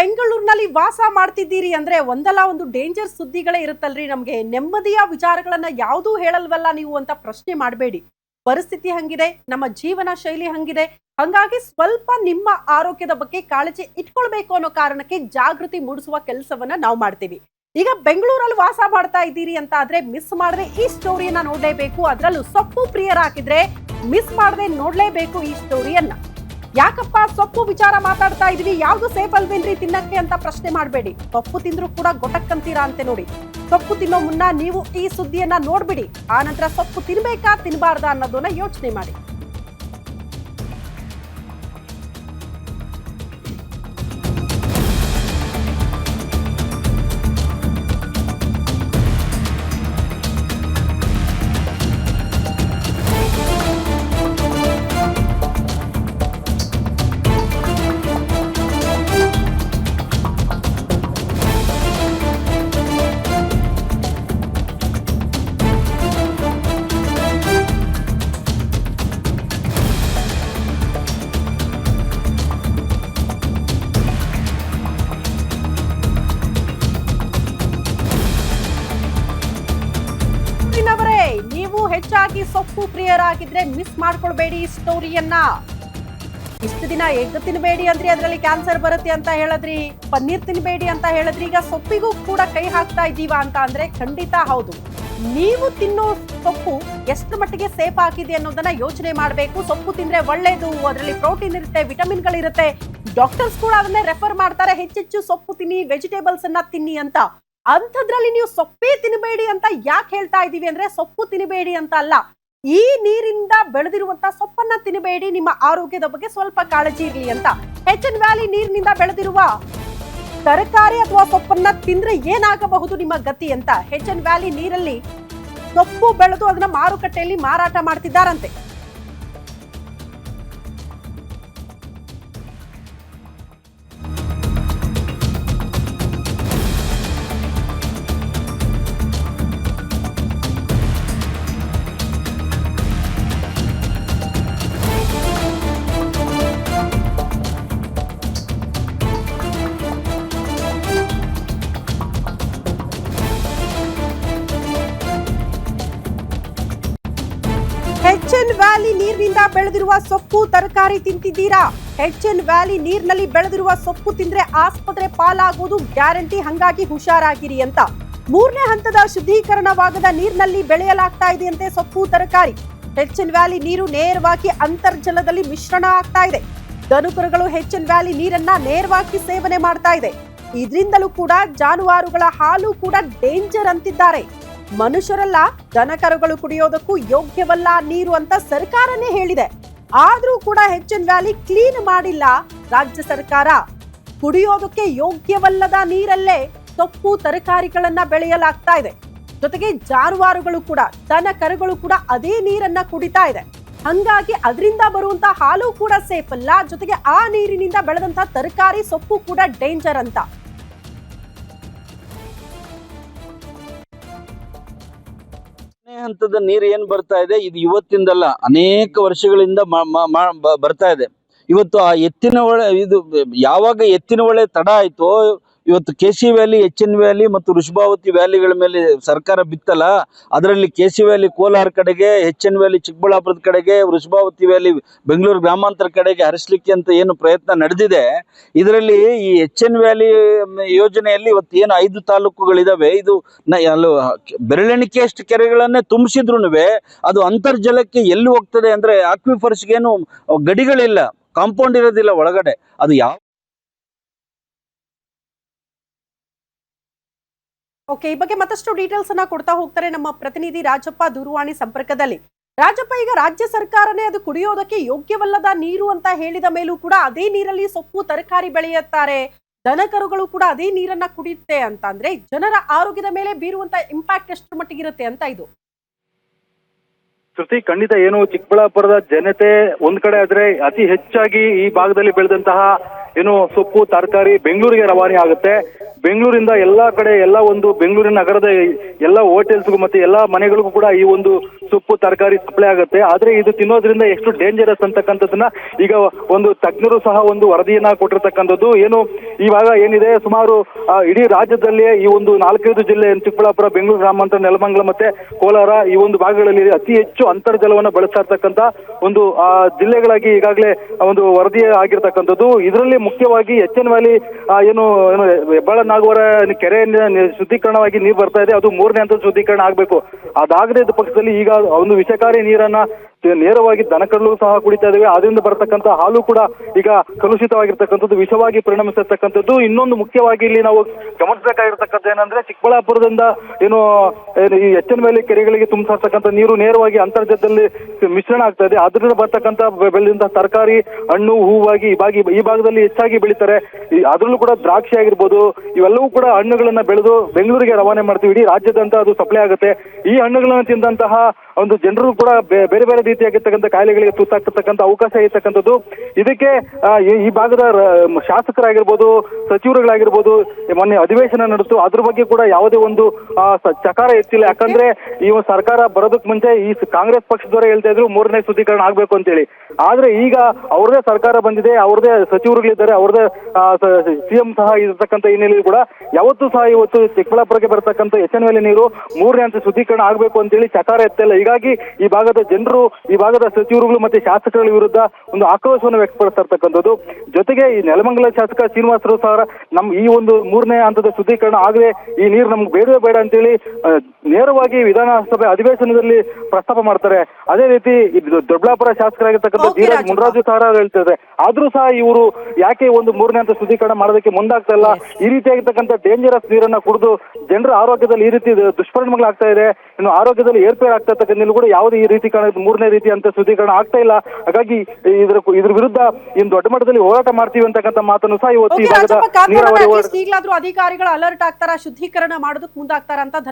ಬೆಂಗಳೂರಿನಲ್ಲಿ ವಾಸ ಮಾಡ್ತಿದ್ದೀರಿ ಅಂದ್ರೆ ಒಂದಲ್ಲ ಒಂದು ಡೇಂಜರ್ ಸುದ್ದಿಗಳೇ ಇರುತ್ತಲ್ರಿ ನಮ್ಗೆ. ನೆಮ್ಮದಿಯ ವಿಚಾರಗಳನ್ನ ಯಾವುದೂ ಹೇಳಲ್ವಲ್ಲ ನೀವು ಅಂತ ಪ್ರಶ್ನೆ ಮಾಡಬೇಡಿ. ಪರಿಸ್ಥಿತಿ ಹಂಗಿದೆ, ನಮ್ಮ ಜೀವನ ಶೈಲಿ ಹಂಗಿದೆ. ಹಂಗಾಗಿ ಸ್ವಲ್ಪ ನಿಮ್ಮ ಆರೋಗ್ಯದ ಬಗ್ಗೆ ಕಾಳಜಿ ಇಟ್ಕೊಳ್ಬೇಕು ಅನ್ನೋ ಕಾರಣಕ್ಕೆ ಜಾಗೃತಿ ಮೂಡಿಸುವ ಕೆಲಸವನ್ನ ನಾವು ಮಾಡ್ತೀವಿ. ಈಗ ಬೆಂಗಳೂರಲ್ಲಿ ವಾಸ ಮಾಡ್ತಾ ಇದ್ದೀರಿ ಅಂತ ಆದ್ರೆ ಮಿಸ್ ಮಾಡದೆ ಈ ಸ್ಟೋರಿಯನ್ನ ನೋಡ್ಲೇಬೇಕು. ಅದರಲ್ಲೂ ಸೊಪ್ಪು ಪ್ರಿಯರಾಗಿದ್ರೆ ಮಿಸ್ ಮಾಡದೆ ನೋಡ್ಲೇಬೇಕು ಈ ಸ್ಟೋರಿಯನ್ನ ಯಾಕಪ್ಪ ಸೊಪ್ಪು ವಿಚಾರ ಮಾತಾಡ್ತಾ ಇದೀವಿ ಯಾವ್ದು ಸೇಫ್ ಅಲ್ವೇನ್ರಿ ತಿನ್ನಕ್ಕೆ ಅಂತ ಪ್ರಶ್ನೆ ಮಾಡಬೇಡಿ. ಸೊಪ್ಪು ತಿಂದ್ರು ಕೂಡ ಗೊಟಕ್ಕಂತೀರಾ ಅಂತೆ ನೋಡಿ. ಸೊಪ್ಪು ತಿನ್ನೋ ಮುನ್ನ ನೀವು ಈ ಸುದ್ದಿಯನ್ನ ನೋಡ್ಬಿಡಿ. ಆ ಸೊಪ್ಪು ತಿನ್ಬೇಕಾ, ತಿನ್ಬಾರ್ದಾ ಅನ್ನೋದನ್ನ ಯೋಚನೆ ಮಾಡಿ. ಹೆಚ್ಚಾಗಿ ಸೊಪ್ಪು ಪ್ರಿಯರಾಗಿದ್ರೆ ಮಿಸ್ ಮಾಡ್ಕೊಳ್ಬೇಡಿ ಈ ಸ್ಟೋರಿಯನ್ನ ಇಷ್ಟು ದಿನ ಎಗ್ ತಿನ್ಬೇಡಿ ಅಂದ್ರೆ, ಅದರಲ್ಲಿ ಕ್ಯಾನ್ಸರ್ ಬರುತ್ತೆ ಅಂತ ಹೇಳಿದ್ರಿ, ಪನ್ನೀರ್ ತಿನ್ಬೇಡಿ ಅಂತ ಹೇಳಿದ್ರಿ, ಈಗ ಸೊಪ್ಪಿಗೂ ಕೂಡ ಕೈ ಹಾಕ್ತಾ ಇದ್ದೀವಾ ಅಂತ ಅಂದ್ರೆ ಖಂಡಿತ ಹೌದು. ನೀವು ತಿನ್ನೋ ಸೊಪ್ಪು ಎಷ್ಟು ಮಟ್ಟಿಗೆ ಸೇಫ್ ಆಗಿದೆ ಅನ್ನೋದನ್ನ ಯೋಚನೆ ಮಾಡಬೇಕು. ಸೊಪ್ಪು ತಿಂದ್ರೆ ಒಳ್ಳೇದು, ಅದರಲ್ಲಿ ಪ್ರೋಟೀನ್ ಇರುತ್ತೆ ವಿಟಮಿನ್ಗಳಿರುತ್ತೆ ಡಾಕ್ಟರ್ಸ್ ಕೂಡ ಅದನ್ನೇ ರೆಫರ್ ಮಾಡ್ತಾರೆ, ಹೆಚ್ಚೆಚ್ಚು ಸೊಪ್ಪು ತಿನ್ನಿ ವೆಜಿಟೇಬಲ್ಸ್ ಅನ್ನ ತಿನ್ನಿ ಅಂತ. ಅಂಥದ್ರಲ್ಲಿ ನೀವು ಸೊಪ್ಪೇ ತಿನ್ನಬೇಡಿ ಅಂತ ಯಾಕೆ ಹೇಳ್ತಾ ಇದ್ದೀವಿ ಅಂದ್ರೆ ಸೊಪ್ಪು ತಿನ್ನಬೇಡಿ ಅಂತ ಅಲ್ಲ. ಈ ನೀರಿಂದ ಬೆಳೆದಿರುವಂತ ಸೊಪ್ಪನ್ನ ತಿನ್ನಬೇಡಿ ನಿಮ್ಮ ಆರೋಗ್ಯದ ಬಗ್ಗೆ ಸ್ವಲ್ಪ ಕಾಳಜಿ ಇರಲಿ ಅಂತ. ಹೆಚ್ ಎನ್ ವ್ಯಾಲಿ ನೀರಿನಿಂದ ಬೆಳೆದಿರುವ ತರಕಾರಿ ಅಥವಾ ಸೊಪ್ಪನ್ನ ತಿಂದ್ರೆ ಏನಾಗಬಹುದು ನಿಮ್ಮ ಗತಿ ಅಂತ. ಹೆಚ್ ಎನ್ ವ್ಯಾಲಿ ನೀರಲ್ಲಿ ಸೊಪ್ಪು ಬೆಳೆದು ಅದನ್ನ ಮಾರುಕಟ್ಟೆಯಲ್ಲಿ ಮಾರಾಟ ಮಾಡ್ತಿದ್ದಾರಂತೆ. ವ್ಯಾಲಿ ನೀರಿನಿಂದ ಬೆಳೆದಿರುವ ಸೊಪ್ಪು ತರಕಾರಿ ತಿಂತಿದ್ದೀರಾ? ಹೆಚ್ ಎನ್ ವ್ಯಾಲಿ ನೀರಿನಲ್ಲಿ ಬೆಳೆದಿರುವ ಸೊಪ್ಪು ತಿಂದ್ರೆ ಆಸ್ಪತ್ರೆ ಪಾಲಾಗುವುದು ಗ್ಯಾರಂಟಿ, ಹಂಗಾಗಿ ಹುಷಾರಾಗಿರಿ ಅಂತ. ಮೂರನೇ ಹಂತದ ಶುದ್ಧೀಕರಣವಾಗದ ನೀರಿನಲ್ಲಿ ಬೆಳೆಯಲಾಗ್ತಾ ಇದೆಯಂತೆ ಸೊಪ್ಪು, ತರಕಾರಿ. ಹೆಚ್ ಎನ್ ವ್ಯಾಲಿ ನೀರು ನೇರವಾಗಿ ಅಂತರ್ಜಲದಲ್ಲಿ ಮಿಶ್ರಣ ಆಗ್ತಾ ಇದೆ. ದನುಕರುಗಳು ಹೆಚ್ ಎನ್ ವ್ಯಾಲಿ ನೀರನ್ನ ನೇರವಾಗಿ ಸೇವನೆ ಮಾಡ್ತಾ ಇದೆ. ಇದರಿಂದಲೂ ಕೂಡ ಜಾನುವಾರುಗಳ ಹಾಲು ಕೂಡ ಡೇಂಜರ್ ಅಂತಿದ್ದಾರೆ. ಮನುಷ್ಯರಲ್ಲ, ದನಕರುಗಳು ಕುಡಿಯೋದಕ್ಕೂ ಯೋಗ್ಯವಲ್ಲ ನೀರು ಅಂತ ಸರ್ಕಾರನೇ ಹೇಳಿದೆ. ಆದ್ರೂ ಕೂಡ ಹೆಚ್ಚಿನ ವ್ಯಾಲಿ ಕ್ಲೀನ್ ಮಾಡಿಲ್ಲ ರಾಜ್ಯ ಸರ್ಕಾರ. ಕುಡಿಯೋದಕ್ಕೆ ಯೋಗ್ಯವಲ್ಲದ ನೀರಲ್ಲೇ ಸೊಪ್ಪು, ತರಕಾರಿಗಳನ್ನ ಬೆಳೆಯಲಾಗ್ತಾ ಇದೆ. ಜೊತೆಗೆ ಜಾನುವಾರುಗಳು ಕೂಡ ದನ ಕರುಗಳು ಕೂಡ ಅದೇ ನೀರನ್ನ ಕುಡಿತಾ ಇದೆ. ಹಂಗಾಗಿ ಅದರಿಂದ ಬರುವಂತ ಹಾಲು ಕೂಡ ಸೇಫ್ ಅಲ್ಲ, ಜೊತೆಗೆ ಆ ನೀರಿನಿಂದ ಬೆಳೆದಂತ ತರಕಾರಿ, ಸೊಪ್ಪು ಕೂಡ ಡೇಂಜರ್ ಅಂತ. ಹಂತದ ನೀರು ಏನ್ ಬರ್ತಾ ಇದೆ? ಇದು ಇವತ್ತಿಂದಲ್ಲ ಅನೇಕ ವರ್ಷಗಳಿಂದ ಬರ್ತಾ ಇದೆ. ಇವತ್ತು ಆ ಎತ್ತಿನ ಹೊಳೆ ಇದು, ಯಾವಾಗ ಎತ್ತಿನ ಹೊಳೆ ತಡ ಆಯ್ತೋ ಇವತ್ತು K C valley H N valley ಮತ್ತು ಋಷಭಾವತಿ ವ್ಯಾಲಿಗಳ ಮೇಲೆ ಸರ್ಕಾರ ಬಿತ್ತಲ್ಲ, ಅದರಲ್ಲಿ ಕೆ ಸಿ ವ್ಯಾಲಿ ಕೋಲಾರ ಕಡೆಗೆ ಎಚ್ ಎನ್ ವ್ಯಾಲಿ ಚಿಕ್ಕಬಳ್ಳಾಪುರದ ಕಡೆಗೆ ವೃಷಭಾವತಿ ವ್ಯಾಲಿ, ಬೆಂಗಳೂರು ಗ್ರಾಮಾಂತರ ಕಡೆಗೆ ಹರಿಸ್ಲಿಕ್ಕೆ ಅಂತ ಏನು ಪ್ರಯತ್ನ ನಡೆದಿದೆ. ಇದರಲ್ಲಿ ಈ ಎಚ್ ಎನ್ ವ್ಯಾಲಿ ಯೋಜನೆಯಲ್ಲಿ ಇವತ್ತು ಏನು ಐದು ತಾಲೂಕುಗಳಿದಾವೆ, ಇದು ಬೆರಳೆಣಿಕೆಯಷ್ಟು ಕೆರೆಗಳನ್ನೇ ತುಂಬಿಸಿದ್ರು ಅದು ಅಂತರ್ಜಲಕ್ಕೆ ಎಲ್ಲಿ ಹೋಗ್ತದೆ ಅಂದ್ರೆ ಆಕ್ವಿಫರ್ಸ್ಗೇನು ಗಡಿಗಳಿಲ್ಲ ಕಾಂಪೌಂಡ್ ಇರೋದಿಲ್ಲ ಒಳಗಡೆ, ಅದು ಯಾವ ಓಕೆ ಈ ಬಗ್ಗೆ ಮತ್ತಷ್ಟು ಡೀಟೇಲ್ಸ್ ಅನ್ನ ಕೊಡ್ತಾ ಹೋಗ್ತಾರೆ ನಮ್ಮ ಪ್ರತಿನಿಧಿ ರಾಜಪ್ಪ ದೂರವಾಣಿ ಸಂಪರ್ಕದಲ್ಲಿ. ರಾಜಪ್ಪ, ಈಗ ರಾಜ್ಯ ಸರ್ಕಾರನೇ ಅದು ಕುಡಿಯೋದಕ್ಕೆ ಯೋಗ್ಯವಲ್ಲದ ನೀರು ಅಂತ ಹೇಳಿದ ಮೇಲೂ ಕೂಡ ಅದೇ ನೀರಲ್ಲಿ ಸೊಪ್ಪು ತರಕಾರಿ ಬೆಳೆಯುತ್ತಾರೆ. ದನಕರುಗಳು ಕೂಡ ಅದೇ ನೀರನ್ನ ಕುಡಿಯುತ್ತೆ ಅಂತ. ಜನರ ಆರೋಗ್ಯದ ಮೇಲೆ ಬೀರುವಂತ ಇಂಪ್ಯಾಕ್ಟ್ ಎಷ್ಟು ಮಟ್ಟಿಗಿರುತ್ತೆ ಅಂತ ಇದು. ಶ್ರುತಿ ಖಂಡಿತ ಏನು ಚಿಕ್ಕಬಳ್ಳಾಪುರದ ಜನತೆ ಒಂದ್ ಕಡೆ ಆದ್ರೆ ಅತಿ ಹೆಚ್ಚಾಗಿ ಈ ಭಾಗದಲ್ಲಿ ಬೆಳೆದಂತಹ ಏನು ಸೊಪ್ಪು, ತರಕಾರಿ ಬೆಂಗಳೂರಿಗೆ ರವಾನೆ ಆಗುತ್ತೆ. ಬೆಂಗಳೂರಿಂದ ಎಲ್ಲಾ ಕಡೆ, ಎಲ್ಲ ಒಂದು ಬೆಂಗಳೂರಿನ ನಗರದ ಎಲ್ಲ ಹೋಟೆಲ್ಸ್ಗೂ ಮತ್ತೆ ಎಲ್ಲಾ ಮನೆಗಳಿಗೂ ಕೂಡ ಈ ಒಂದು ಸೊಪ್ಪು, ತರಕಾರಿ ಸಪ್ಲೈ ಆಗುತ್ತೆ. ಆದ್ರೆ ಇದು ತಿನ್ನೋದ್ರಿಂದ ಎಷ್ಟು ಡೇಂಜರಸ್ ಅಂತಕ್ಕಂಥದ್ದನ್ನ ಈಗ ಒಂದು ತಜ್ಞರು ಸಹ ಒಂದು ವರದಿಯನ್ನ ಕೊಟ್ಟಿರ್ತಕ್ಕಂಥದ್ದು. ಏನು ಇವಾಗ ಏನಿದೆ? ಸುಮಾರು ಇಡೀ ರಾಜ್ಯದಲ್ಲಿಯೇ ಈ ಒಂದು ನಾಲ್ಕೈದು ಜಿಲ್ಲೆ, ಚಿಕ್ಕಬಳ್ಳಾಪುರ, ಬೆಂಗಳೂರು, ಗ್ರಾಮಾಂತರ, ನೆಲಮಂಗಲ ಮತ್ತೆ ಕೋಲಾರ ಈ ಒಂದು ಭಾಗಗಳಲ್ಲಿ ಅತಿ ಹೆಚ್ಚು ಅಂತರ್ಜಲವನ್ನು ಬಳಸ್ತಾ ಇರ್ತಕ್ಕಂಥ ಒಂದು ಆ, ಜಿಲ್ಲೆಗಳಾಗಿ ಈಗಾಗಲೇ ಒಂದು ವರದಿ ಆಗಿರ್ತಕ್ಕಂಥದ್ದು. ಇದರಲ್ಲಿ ಮುಖ್ಯವಾಗಿ ಎಚ್ ಎನ್ ವ್ಯಾಲಿ ಏನು ಏನು ಹೆಬ್ಬಾಳ ನಾಗವರ ಕೆರೆಯಿಂದ ಶುದ್ಧೀಕರಣವಾಗಿ ನೀರು ಬರ್ತಾ ಇದೆ. ಅದು ಮೂರನೇ ಹಂತದ ಶುದ್ಧೀಕರಣ ಆಗಬೇಕು. ಅದಾಗದೇ ಇದ್ದ ಪಕ್ಷದಲ್ಲಿ ಈಗ ಒಂದು ವಿಷಕಾರಿ ನೀರನ್ನ ನೇರವಾಗಿ ದನಕರುಗಳು ಸಹ ಕುಡಿತಾ ಇದಾವೆ ಅದರಿಂದ ಬರತಕ್ಕಂತ ಹಾಲು ಕೂಡ ಈಗ ಕಲುಷಿತವಾಗಿರ್ತಕ್ಕಂಥದ್ದು, ವಿಷವಾಗಿ ಪರಿಣಮಿಸಿರ್ತಕ್ಕಂಥದ್ದು ಇನ್ನೊಂದು ಮುಖ್ಯವಾಗಿ ಇಲ್ಲಿ ನಾವು ಗಮನಿಸಬೇಕಾಗಿರ್ತಕ್ಕಂಥ ಏನಂದ್ರೆ, ಚಿಕ್ಕಬಳ್ಳಾಪುರದಿಂದ ಏನು ಈ ಎಚ್ಚನ ಮೇಲೆ ಕೆರೆಗಳಿಗೆ ತುಂಬಿಸತಕ್ಕಂಥ ನೀರು ನೇರವಾಗಿ ಅಂತರ್ಜಲದಲ್ಲಿ ಮಿಶ್ರಣ ಆಗ್ತಾ ಇದೆ. ಅದರಿಂದ ಬರ್ತಕ್ಕಂಥ ಬೆಳೆದಂತ ತರಕಾರಿ, ಹಣ್ಣು, ಹೂವಾಗಿ ಈ ಭಾಗಿ, ಈ ಭಾಗದಲ್ಲಿ ಹೆಚ್ಚಾಗಿ ಬೆಳೀತಾರೆ. ಅದರಲ್ಲೂ ಕೂಡ ದ್ರಾಕ್ಷಿ ಆಗಿರ್ಬೋದು, ಇವೆಲ್ಲವೂ ಕೂಡ ಹಣ್ಣುಗಳನ್ನ ಬೆಳೆದು ಬೆಂಗಳೂರಿಗೆ ರವಾನೆ ಮಾಡ್ತೀವಿ. ಇಡೀ ರಾಜ್ಯದಂತ ಅದು ಸಪ್ಲೈ ಆಗುತ್ತೆ. ಈ ಹಣ್ಣುಗಳನ್ನ ತಿಂದಂತಹ ಒಂದು ಜನರು ಕೂಡ ಬೇರೆ ಬೇರೆ ರೀತಿಯಾಗಿರ್ತಕ್ಕಂಥ ಕಾಯಿಲೆಗಳಿಗೆ ತುತ್ತಾಗ್ತಕ್ಕಂಥ ಅವಕಾಶ ಇರ್ತಕ್ಕಂಥದ್ದು. ಇದಕ್ಕೆ ಈ- ಭಾಗದ ಶಾಸಕರಾಗಿರ್ಬೋದು, ಸಚಿವರುಗಳಾಗಿರ್ಬೋದು, ಮೊನ್ನೆ ಅಧಿವೇಶನ ನಡೆಸ್ತು. ಅದ್ರ ಬಗ್ಗೆ ಕೂಡ ಯಾವುದೇ ಒಂದು ಚಕಾರ ಎತ್ತಿಲ್ಲ. ಯಾಕಂದ್ರೆ ಈ ಸರ್ಕಾರ ಬರೋದಕ್ಕೆ ಮುಂಚೆ ಈ ಕಾಂಗ್ರೆಸ್ ಪಕ್ಷದವರೇ ಹೇಳ್ತಾ ಇದ್ರು, ಮೂರನೇ ಶುದ್ಧೀಕರಣ ಆಗ್ಬೇಕು ಅಂತೇಳಿ. ಆದ್ರೆ ಈಗ ಅವ್ರದೇ ಸರ್ಕಾರ ಬಂದಿದೆ, ಅವ್ರದೇ ಸಚಿವರುಗಳಿದ್ದಾರೆ, ಅವ್ರದೇ ಸಿಎಂ ಸಹ ಇರತಕ್ಕಂಥ ಹಿನ್ನೆಲೆಯಲ್ಲಿ ಕೂಡ ಯಾವತ್ತು ಸಹ ಇವತ್ತು ಚಿಕ್ಕಬಳ್ಳಾಪುರಕ್ಕೆ ಬರತಕ್ಕಂಥ ಎಚ್ ಎನ್ ನೀರು ಮೂರನೇ ಹಂತ ಶುದ್ಧೀಕರಣ ಆಗ್ಬೇಕು ಅಂತೇಳಿ ಚಕಾರ ಎತ್ತಲ್ಲ. ಹೀಗಾಗಿ ಈ ಭಾಗದ ಜನರು ಈ ಭಾಗದ ಸಚಿವರುಗಳು ಮತ್ತೆ ಶಾಸಕರ ವಿರುದ್ಧ ಒಂದು ಆಕ್ರೋಶವನ್ನು ವ್ಯಕ್ತಪಡಿಸ್ತಾ ಇರ್ತಕ್ಕಂಥದ್ದು. ಜೊತೆಗೆ ಈ ನೆಲಮಂಗಲ ಶಾಸಕ ಶ್ರೀನಿವಾಸರು ಸಹ ನಮ್ ಈ ಒಂದು ಮೂರನೇ ಹಂತದ ಶುದ್ಧೀಕರಣ ಆಗದೆ ಈ ನೀರು ನಮ್ಗೆ ಬೇಡವೇ ಬೇಡ ಅಂತೇಳಿ ಹೇಳಿ ನೇರವಾಗಿ ವಿಧಾನಸಭೆ ಅಧಿವೇಶನದಲ್ಲಿ ಪ್ರಸ್ತಾಪ ಮಾಡ್ತಾರೆ. ಅದೇ ರೀತಿ ದೊಡ್ಡಬಳ್ಳಾಪುರ ಶಾಸಕರಾಗಿರ್ತಕ್ಕಂಥ ಧೀರಜ್. ಮುನ್ರಾಜು ಸಹ ಹೇಳ್ತಿದ್ದಾರೆ. ಆದ್ರೂ ಸಹ ಇವರು ಯಾಕೆ ಒಂದು ಮೂರನೇ ಹಂತ ಶುದ್ಧೀಕರಣ ಮಾಡೋದಕ್ಕೆ ಮುಂದಾಗ್ತಾ ಇಲ್ಲ? ಈ ರೀತಿಯಾಗಿರ್ತಕ್ಕಂಥ ಡೇಂಜರಸ್ ನೀರನ್ನ ಕುಡಿದು ಜನರ ಆರೋಗ್ಯದಲ್ಲಿ ಈ ರೀತಿ ದುಷ್ಪರಿಣಾಮಗಳಾಗ್ತಾ ಇದೆ. ಇನ್ನು ಆರೋಗ್ಯದಲ್ಲಿ ಏರ್ಪೇರ್ ಆಗ್ತಾ ಇರ್ತಕ್ಕಂಥ ಕೂಡ ಯಾವುದೇ ಈ ರೀತಿ ಕಾರಣ ಮೂರನೇ ರೀತಿ ಅಂತ ಶುದ್ಧೀಕರಣ ಆಗ್ತಾ ಇಲ್ಲ. ಹಾಗಾಗಿ ಇದ್ರ ಇದ್ರ ವಿರುದ್ಧ ಇನ್ ದೊಡ್ಡ ಮಟ್ಟದಲ್ಲಿ ಹೋರಾಟ ಮಾಡ್ತೀವಿ ಅಂತಕ್ಕಂಥ ಮಾತನ್ನು ಸಹ ಇವತ್ತು ಈ ಓಕೆ ಭಾಗದ ರಾಜಪ್ಪ ಕಾದ್ ನೀರಾವರಿ ನೋಡೋಣ ಹೋರಾಟ ಅಟ್ಲೀಸ್ಟ್ ಈಗಲಾದ್ರೂ ಅಧಿಕಾರಿಗಳು ಅಲರ್ಟ್ ಆಗ್ತಾರ? ಶುದ್ಧೀಕರಣ ಮಾಡೋದಕ್ಕೆ ಮುಂದಾಗ್ತಾರ ಅಂತ